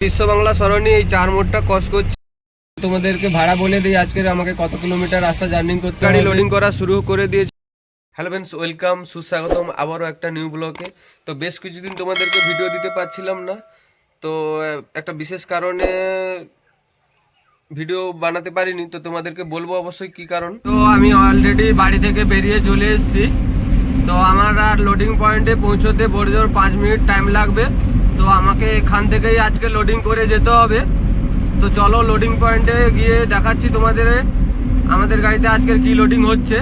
বিশ্ব বাংলা সরণি এই চার মোড়টা ক্রস করছে। তোমাদেরকে ভাড়া বলে দিই আজকের আমাকে কত কিলোমিটার রাস্তা জার্নি করতে গাড়ি লোডিং করা শুরু করে দিয়েছি। হ্যালো ফ্রেন্ডস ওয়েলকাম সুস্বাগতম আবারও একটা নিউ ব্লকে তো বেশ কিছুদিন তোমাদেরকে ভিডিও দিতে পারছিলাম না। তো একটা বিশেষ কারণে ভিডিও বানাতে পারিনি। তো তোমাদেরকে বলব অবশ্যই কি কারণ। তো আমি অলরেডি বাড়ি থেকে বেরিয়ে চলে এসেছি। তো আমার আর লোডিং পয়েন্টে পৌঁছতে বড় জোর পাঁচ মিনিট টাইম লাগবে। তো আমাকে এখান থেকেই আজকে লোডিং করে যেতে হবে। তো চলো লোডিং পয়েন্টে গিয়ে দেখাচ্ছি তোমাদের, আমাদের গাড়িতে আজকের কি লোডিং হচ্ছে।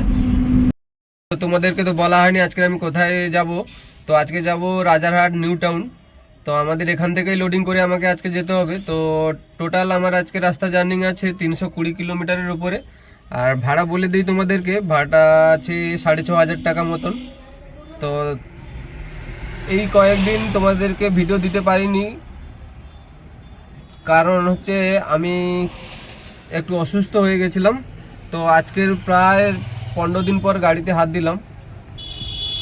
তো তোমাদেরকে তো বলা হয়নি আজকে আমি কোথায় যাব। তো আজকে যাব রাজারহাট, নিউ টাউন। তো আমাদের এখান থেকেই লোডিং করে আমাকে আজকে যেতে হবে। তো টোটাল আমার আজকে রাস্তা জার্নিং আছে তিনশো কুড়ি কিলোমিটারের উপরে। আর ভাড়া বলে দিই তোমাদেরকে, ভাড়াটা আছে সাড়ে ছ হাজার টাকা মতন। তো এই কয়েকদিন তোমাদেরকে ভিডিও দিতে পারিনি। কারণ হচ্ছে আমি একটু অসুস্থ হয়ে গেছিলাম। তো আজকের প্রায় পনেরো দিন পর গাড়িতে হাত দিলাম।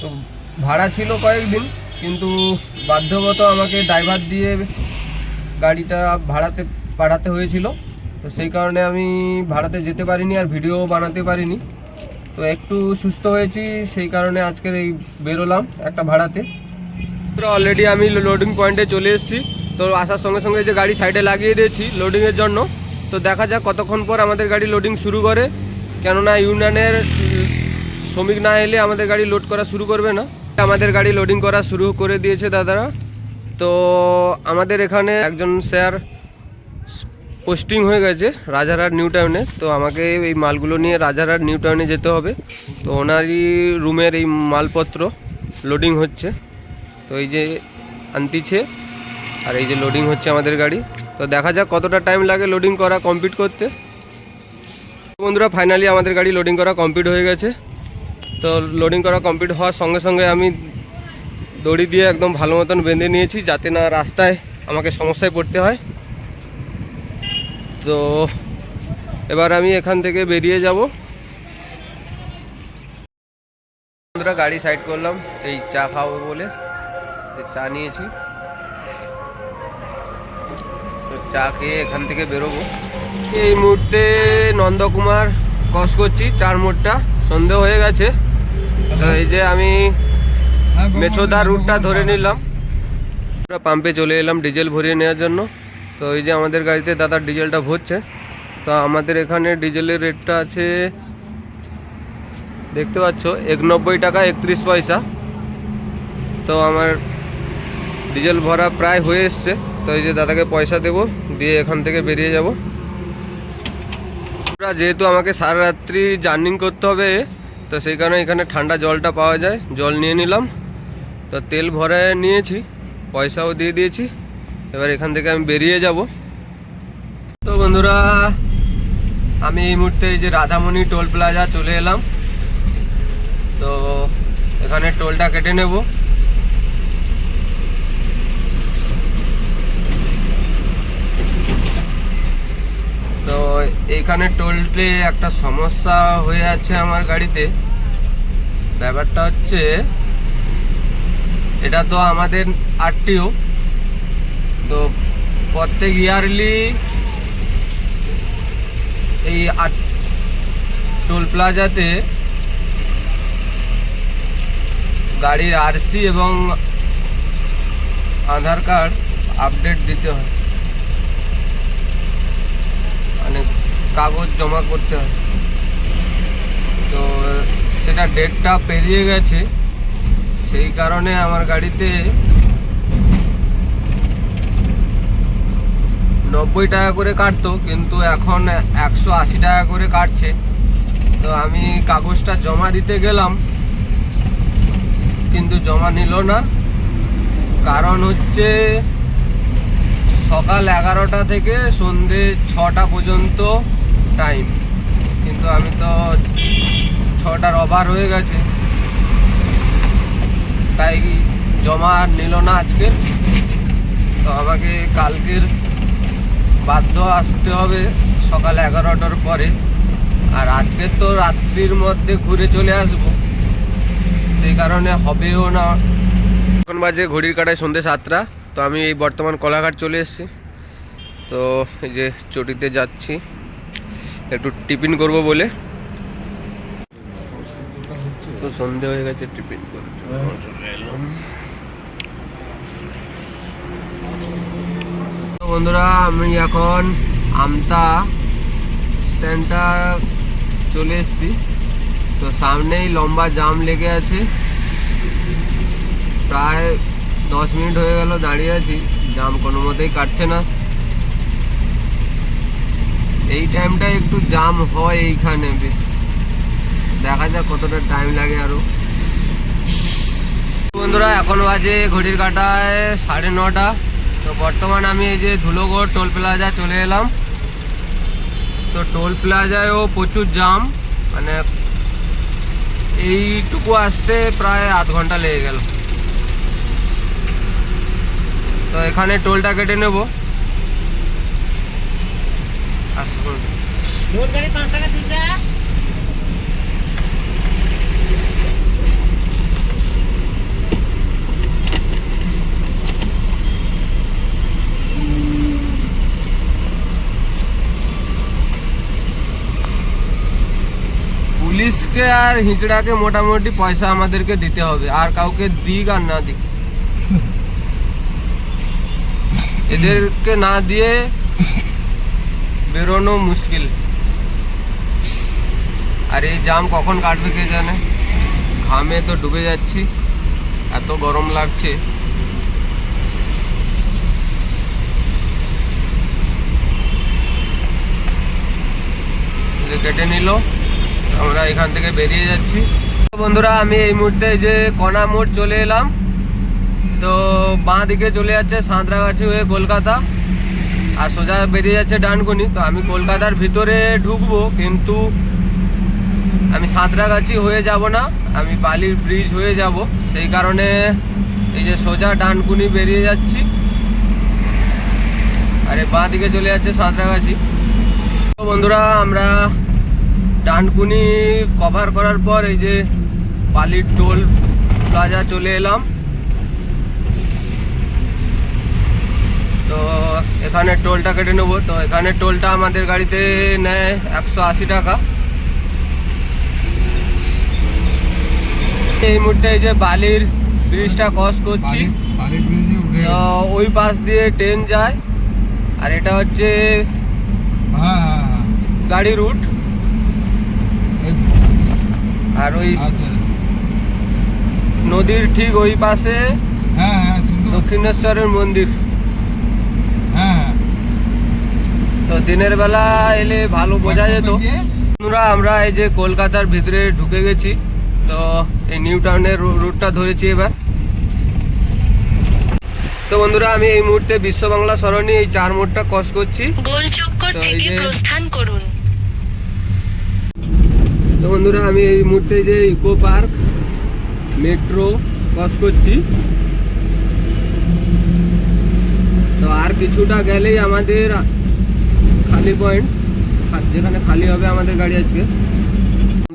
তো ভাড়া ছিল কয়েকদিন, কিন্তু বাধ্যগত আমাকে ড্রাইভার দিয়ে গাড়িটা ভাড়াতে পাঠাতে হয়েছিল। তো সেই কারণে আমি ভাড়াতে যেতে পারিনি আর ভিডিও বানাতে পারিনি। তো একটু সুস্থ হয়েছি, সেই কারণে আজকের এই বেরোলাম একটা ভাড়াতে। অলরেডি আমি লোডিং পয়েন্টে চলে এসেছি। তো আসার সঙ্গে সঙ্গে যে গাড়ি সাইডে লাগিয়ে দিয়েছি লোডিংয়ের জন্য। তো দেখা যাক কতক্ষণ পর আমাদের গাড়ি লোডিং শুরু করে। কেননা ইউনিয়নের শ্রমিক না এলে আমাদের গাড়ি লোড করা শুরু করবে না। আমাদের গাড়ি লোডিং করা শুরু করে দিয়েছে দাদারা। তো আমাদের এখানে একজন স্যার পোস্টিং হয়ে গেছে রাজারহাট নিউ টাউনে তো আমাকে এই মালগুলো নিয়ে রাজারহাট নিউ টাউনে যেতে হবে। তো ওনারই রুমের এই মালপত্র লোডিং হচ্ছে। তো এই যে আনতিছে, আর এই যে লোডিং হচ্ছে আমাদের গাড়ি। তো দেখা যাক কতটা টাইম লাগে লোডিং করা কমপ্লিট করতে। বন্ধুরা ফাইনালি আমাদের গাড়ি লোডিং করা কমপ্লিট হয়ে গেছে। তো লোডিং করা কমপ্লিট হওয়ার সঙ্গে সঙ্গে আমি দড়ি দিয়ে একদম ভালো মতন বেঁধে নিয়েছি, যাতে না রাস্তায় আমাকে সমস্যায় পড়তে হয়। তো এবার আমি এখান থেকে বেরিয়ে যাব। বন্ধুরা, গাড়ি সাইড করলাম, এই চা খাব বলে। চা নিয়েছি। তো চা খেয়ে এখান থেকে বেরোবো। এই মুহূর্তে নন্দকুমার ক্রস করছি চার মোড়টা সন্ধে হয়ে গেছে। তো এই যে আমি মেছোদা রুটটা ধরে নিলাম। আমরা পাম্পে চলে এলাম ডিজেল ভরিয়ে নেওয়ার জন্য। তো এই যে আমাদের গাড়িতে দাদা ডিজেলটা ভরছে। তো আমাদের এখানে ডিজেলের রেটটা আছে দেখতে পাচ্ছ একনব্বই টাকা একত্রিশ পয়সা। তো আমার ডিজেল ভরা প্রায় হয়ে এসছে। তো এই যে দাদাকে পয়সা দেবো, দিয়ে এখান থেকে বেরিয়ে যাব। যেহেতু আমাকে সারা রাত্রি জার্নিং করতে হবে, তো সেই কারণে এখানে ঠান্ডা জলটা পাওয়া যায়। জল নিয়ে নিলাম। তো তেল ভরায় নিয়েছি, পয়সাও দিয়ে দিয়েছি। এবার এখান থেকে আমি বেরিয়ে যাব। তো বন্ধুরা, আমি এই মুহূর্তে এই যে রাধামণি টোল প্লাজা চলে এলাম। তো এখানে টোলটা কেটে নেব তো এইখানে টোলটে একটা সমস্যা হয়ে আছে আমার গাড়িতে। ব্যাপারটা হচ্ছে, এটা তো আমাদের আরটিও। তো প্রত্যেক ইয়ারলি এই টোল প্লাজাতে গাড়ির আরসি এবং আধার কার্ড আপডেট দিতে হয় মানে কাগজ জমা করতে হয়। তো, সেটা ডেটটা পেরিয়ে গেছে। সেই কারণে আমার গাড়িতে নব্বই টাকা করে কাটতো, কিন্তু এখন একশো আশি টাকা করে কাটছে। তো আমি কাগজটা জমা দিতে গেলাম, কিন্তু জমা নিল না। কারণ হচ্ছে সকাল এগারোটা থেকে সন্ধে ছটা পর্যন্ত টাইম কিন্তু আমি তো ছটার ওভার হয়ে গেছে। তাই জমা নিল না আজকে। তো আমাকে কালকের বাধ্য আসতে হবে সকাল এগারোটার পরে। আর আজকে তো রাত্রির মধ্যে ঘুরে চলে আসব। সেই কারণে হবেও না। এখন বাজে ঘড়ির কাটায় সন্ধ্যে সাতটা। তো আমি এই বর্তমান কলাঘাট চলে এসেছি। তো এই যে চটিতে যাচ্ছি। একটু টিফিন করব বলে। তো সন্ধে হয়ে গেছে টিফিন করে তো বন্ধুরা আমি এখন আমতা স্ট্যান্ডটা চলে এসেছি। তো সামনেই লম্বা জাম লেগে আছে। প্রায় দশ মিনিট হয়ে গেল দাঁড়িয়ে আছি। জাম কোনো মতেই কাটছে না। এই টাইমটা একটু জাম হয় এইখানে, বেশ। দেখা যাক কতটা টাইম লাগে আরও। বন্ধুরা, এখন বাজে ঘড়ির কাটায় সাড়ে নটা। তো বর্তমান আমি এই যে ধুলোগড় টোল প্লাজা চলে এলাম। তো টোল প্লাজায়ও প্রচুর জাম মানে এইটুকু আসতে প্রায় আধ ঘণ্টা লেগে গেল। তো এখানে টোলটা কেটে নেব। ভোট গাড়ি পাঁচ টাকা দিতে পুলিশকে আর হিজড়াকে মোটামুটি পয়সা আমাদেরকে দিতে হবে আর কাউকে দিক আর না দিক এদেরকে না দিয়ে বেরোনো মুশকিল আর এই জাম কখন কাটবে কে জানে? ঘামে তো ডুবে যাচ্ছি। এত গরম লাগছে। কেটে নিল। আমরা এখান থেকে বেরিয়ে যাচ্ছি। বন্ধুরা, আমি এই মুহূর্তে যে কণা মোড় চলে এলাম। তো বাঁ দিকে চলে যাচ্ছে সাঁতরাগাছি হয়ে কলকাতা। আর সোজা বেরিয়ে যাচ্ছে ডানকুনি। তো আমি কলকাতার ভিতরে ঢুকবো, কিন্তু আমি সাঁতরাগাছি হয়ে যাব না, আমি বালির ব্রিজ হয়ে যাব। সেই কারণে এই যে সোজা ডানকুনি বেরিয়ে যাচ্ছি। আরে বাঁ দিকে চলে যাচ্ছে সাঁতরাগাছি। তো বন্ধুরা, আমরা ডানকুনি কভার করার পর এই যে বালির টোল প্লাজা চলে এলাম। তো এখানে টোলটা কেটে নেব। তো এখানে টোলটা আমাদের গাড়িতে নেয় একশো আশি টাকা এই মুহূর্তে এই যে বালির ব্রিজটা ক্রস করছি। ওই পাশ দিয়ে ট্রেন যায়। আর এটা হচ্ছে হ্যাঁ হ্যাঁ হ্যাঁ। গাড়ি রুট আর ওই আচ্ছা নদীর ঠিক ওই পাশে। দক্ষিণেশ্বরের মন্দির। তো দিনের বেলা এলে ভালো বোঝা যেত? আমরা এই যে কলকাতার ভিতরে ঢুকে গেছি। তো এই নিউ টাউনের রুটটা ধরেছি এবার। তো বন্ধুরা আমি এই মুহূর্তে বিশ্ব বাংলা সরণি এই চার মোড়টা ক্রস করছি। তো থেকে প্রস্থান করুন। তো বন্ধুরা আমি এই মুহূর্তে যে ইকো পার্ক মেট্রো ক্রস করছি। তো আর কিছুটা গেলেই আমাদের খালি পয়েন্ট যেখানে খালি হবে আমাদের গাড়ি আজকে।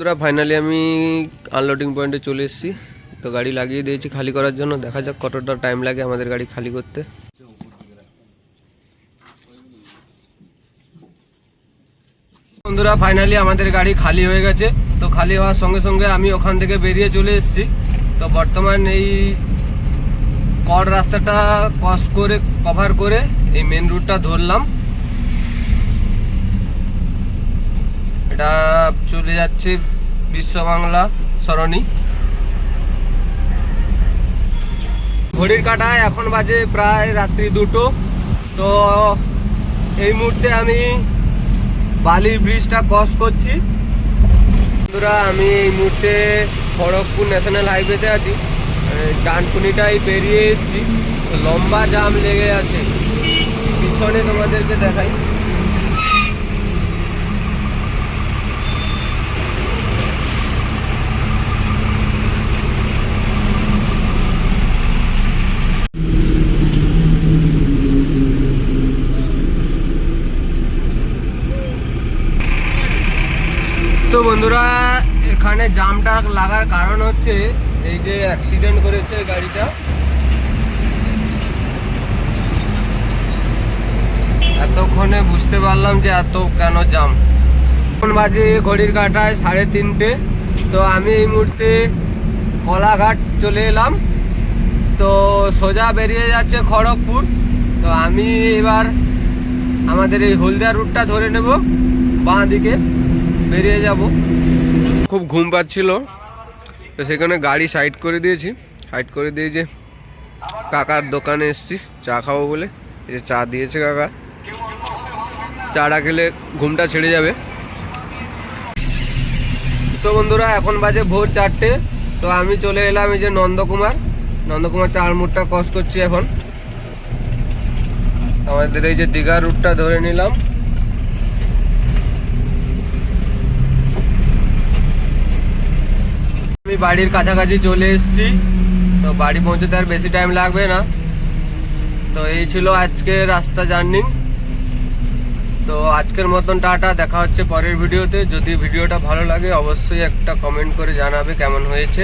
বন্ধুরা ফাইনালি আমি আনলোডিং পয়েন্টে চলে এসেছি। তো গাড়ি লাগিয়ে দিয়েছি খালি করার জন্য। দেখা যাক কতটা টাইম লাগে আমাদের গাড়ি খালি করতে। বন্ধুরা ফাইনালি আমাদের গাড়ি খালি হয়ে গেছে। তো খালি হওয়ার সঙ্গে সঙ্গে আমি ওখান থেকে বেরিয়ে চলে এসেছি। তো বর্তমান এই কড রাস্তাটা ক্রস করে কভার করে এই মেন রুটটা ধরলাম। এটা চলে যাচ্ছে বিশ্ব বাংলা সরণি। ঘড়ির কাটায় এখন বাজে প্রায় রাত্রি দুটো। তো এই মুহূর্তে আমি বালি ব্রিজটা ক্রস করছি। বন্ধুরা, আমি এই মুহূর্তে খড়গপুর ন্যাশনাল হাইওয়েতে আছি। ডানকুনিটাই বেরিয়ে এসেছি। লম্বা জাম লেগে আছে। পিছনে তোমাদেরকে দেখাই। তো বন্ধুরা, এখানে জামটা লাগার কারণ হচ্ছে এই যে অ্যাক্সিডেন্ট করেছে গাড়িটা। এতক্ষণে বুঝতে পারলাম যে এত কেন জাম এখন বাজে ঘড়ির কাটায় সাড়ে তিনটে। তো আমি এই মুহূর্তে কলাঘাট চলে এলাম। তো সোজা বেরিয়ে যাচ্ছে খড়গপুর। তো আমি এবার আমাদের এই হলদিয়া রুটটা ধরে নেব বাঁ দিকে। বেরিয়ে যাব। খুব ঘুম পাচ্ছিল। তো সেখানে গাড়ি সাইড করে দিয়েছি। সাইড করে দিয়ে যে কাকার দোকানে এসেছি। চা খাব বলে। এই যে চা দিয়েছে কাকা। চাটা খেলে ঘুমটা ছেড়ে যাবে। তো বন্ধুরা, এখন বাজে ভোর চারটে। তো আমি চলে এলাম এই যে নন্দকুমার। নন্দকুমার চার মুটটা ক্রস করছি এখন। আমাদের এই যে দীঘা রুটটা ধরে নিলাম। আমি বাড়ির কাছাকাছি চলে এসেছি। তো বাড়ি পৌঁছতে আর বেশি টাইম লাগবে না। তো এই ছিল আজকে রাস্তা জার্নি। তো আজকের মতন টাটা, দেখা হচ্ছে পরের ভিডিওতে। যদি ভিডিওটা ভালো লাগে, অবশ্যই একটা কমেন্ট করে জানাবে কেমন হয়েছে।